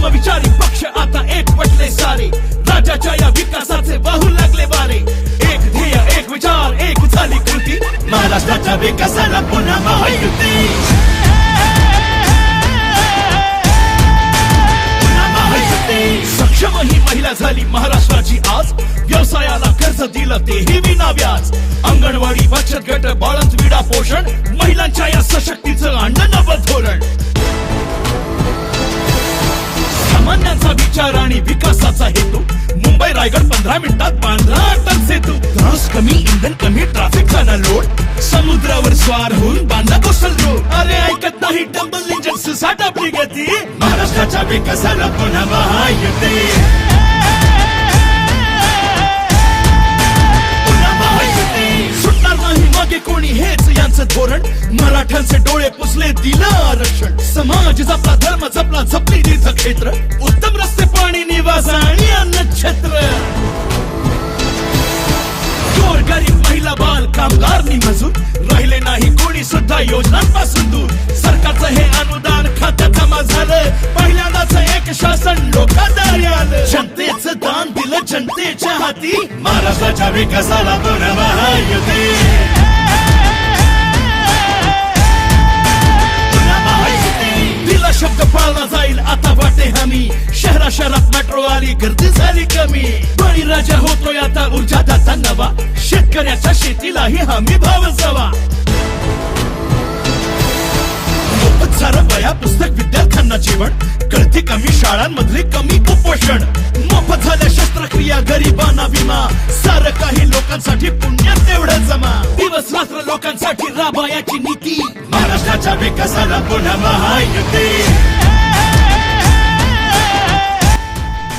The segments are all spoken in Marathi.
नवविचारी पक्ष आता एक पटले सारे. राजाच्या या विकासाचे वाहू लागले वारे. एक ध्येय एक विचार एक झाली कृती. महाराष्ट्राच्या विकासाला पुन्हा महायुती. सक्षम ही महिला झाली महाराष्ट्राची आज व्यवसायाला कर्ज दिलं तेही विना व्याज अंगणवाडी बचत गट बाळंत विडा पोषण महिलांच्या या सशक्ती विचार आणि विकासाचा हेतू. मुंबई रायगड पंधरा मिनिटात बांधला अटल सेतू. त्रास कमी इंधन कमी ट्रॅफिकचा ना लोड. समुद्रावर स्वार होऊन बांधला कोसल रोड. अरे ऐकत नाही डबल इंजन सुसाट आपली गती. महाराष्ट्राच्या विकासाला पुन्हा महायुती कोणी हेच यांचं धोरण. मराठ्यांचे डोळे पुसले दिलं आरक्षण. समाज जपला धर्म जपला जपली तीर्थ क्षेत्र. सुद्धा योजनांपासून दूर. सरकारचं हे अनुदान खात्यात जमा झालं. पहिल्यांदाच एक शासन लोकांदारी आलं. जनतेचं दान दिलं जनतेच्या हाती. महाराष्ट्राच्या विकासाला पुन्हा महायुती. शब्द पाळला जाईल आता वाटे हमी. शहरा शहरात मेट्रो आली गर्दी झाली कमी. बळी राजा होतोय आता ऊर्जा दाता नवा. शेतकऱ्याच्या शेतीलाही हमी भाव जावा. सारं वया पुस्तक विद्यार्थ्यांना जीवन. कळती कमी शाळांमधले कमी कुपोषण. मोफत झाल्या शस्त्रक्रिया गरिबांना विमा. सारं काही लोकांसाठी पुण्य तेवढं जमा. दिवस रात्र लोकांसाठी राबायाची नीती. महाराष्ट्राच्या विकासाला पुन्हा महायुती.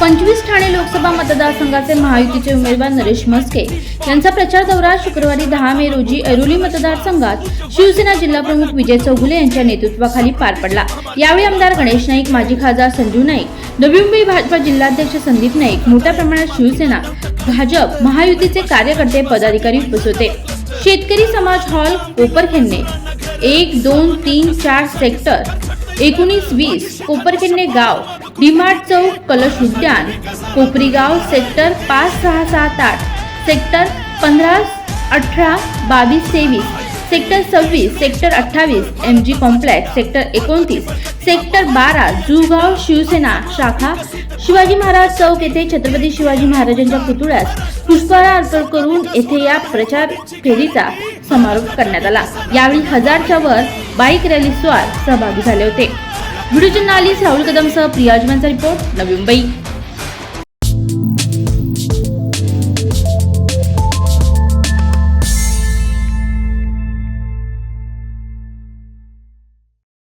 पंचवीस ठाणे लोकसभा मतदारसंघाचे महायुतीचे उमेदवार नरेश म्हस्के यांचा प्रचार दौरा शुक्रवारी दहा मे रोजी ऐरोली मतदारसंघात शिवसेना जिल्हाप्रमुख विजय चौगुले यांच्या नेतृत्वाखाली पार पडला. यावेळी आमदार गणेश नाईक माजी खासदार संजू नाईक नवी मुंबई भाजपा जिल्हाध्यक्ष संदीप नाईक मोठ्या प्रमाणात शिवसेना भाजप महायुतीचे कार्यकर्ते पदाधिकारी उपस्थित होते. शेतकरी समाज हॉल कोपरखेन्ने एक दोन तीन चार सेक्टर. एकोणीस वीस कोपरकिन्ने गाव डीमार्ट चौक कलश उद्यान कोपरीगाव सेक्टर पाच सहा सात आठ सेक्टर पंधरा अठरा बावीस तेवीस सेक्टर सव्वीस सेक्टर अठ्ठावीस एम जी कॉम्प्लेक्स सेक्टर एकोणतीस सेक्टर बारा जुगाव शिवसेना शाखा शिवाजी महाराज चौक येथे छत्रपती शिवाजी महाराजांच्या पुतळ्यास पुष्पहार अर्पण करून येथे या प्रचार फेरीचा समारोप करण्यात आला. यावेळी हजारच्या वर बाईक रॅली सहभागी झाले होते. व्हिडिओ जर्नालिस्ट राहुल कदमसह प्रियाजमांचा रिपोर्ट नवी मुंबई.